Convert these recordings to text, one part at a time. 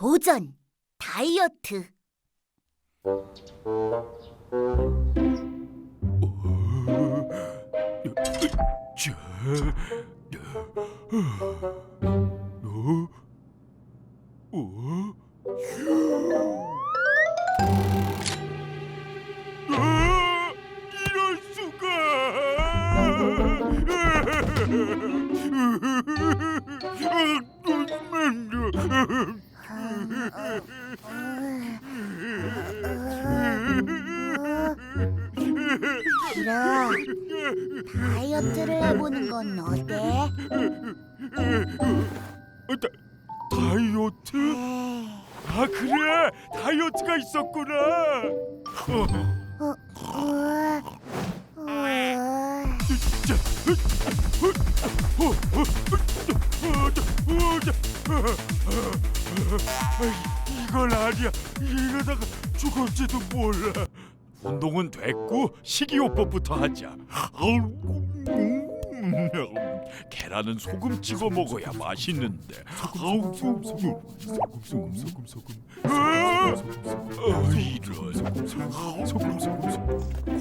도전 다이어트 자, 어? 어? 아, 이럴 수가! 기라 다이어트를 해보는 건 어때? 어, 다, 다이어트? 아 그래 다이어트가 있었구나. 이건 아니야. 이러다가 죽을지도 몰라. 운동은 됐고 식이요법부터 하자. 계란은 소금 찍어 먹어야 맛있는데. 아우, 소금 소금 소금 소금 소금 소금. 아, 어, 이런.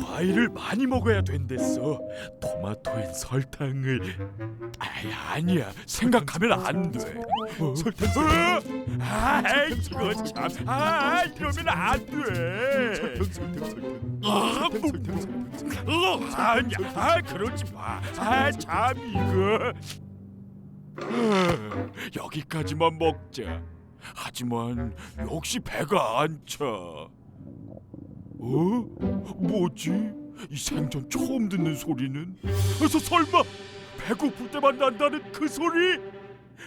과일을 많이 먹어야 된댔어. 토마토엔 설탕을. 아이 아니야. 생각하면 안 돼. 설탕 설탕. 아, 이거 참. 아, 이러면 안 돼. 설탕 설탕 설탕. 아, 뭐, 어, 아니야. 아, 그러지 마. 아, 참 이거. 아, 여기까지만 먹자. 하지만 역시 배가 안 차. 어? 뭐지? 이 생전 처음 듣는 소리는? 그래서 설마 배고플 때만 난다는 그 소리?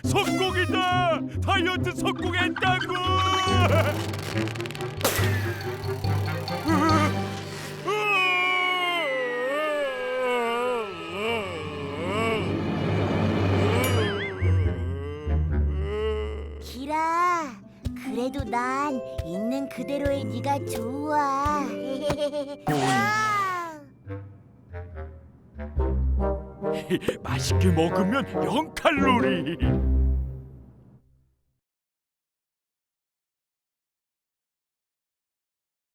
성공이다! 다이어트 성공했다고! 그래도 난 있는 그대로의 네가 좋아. 아, 맛있게 먹으면 0 칼로리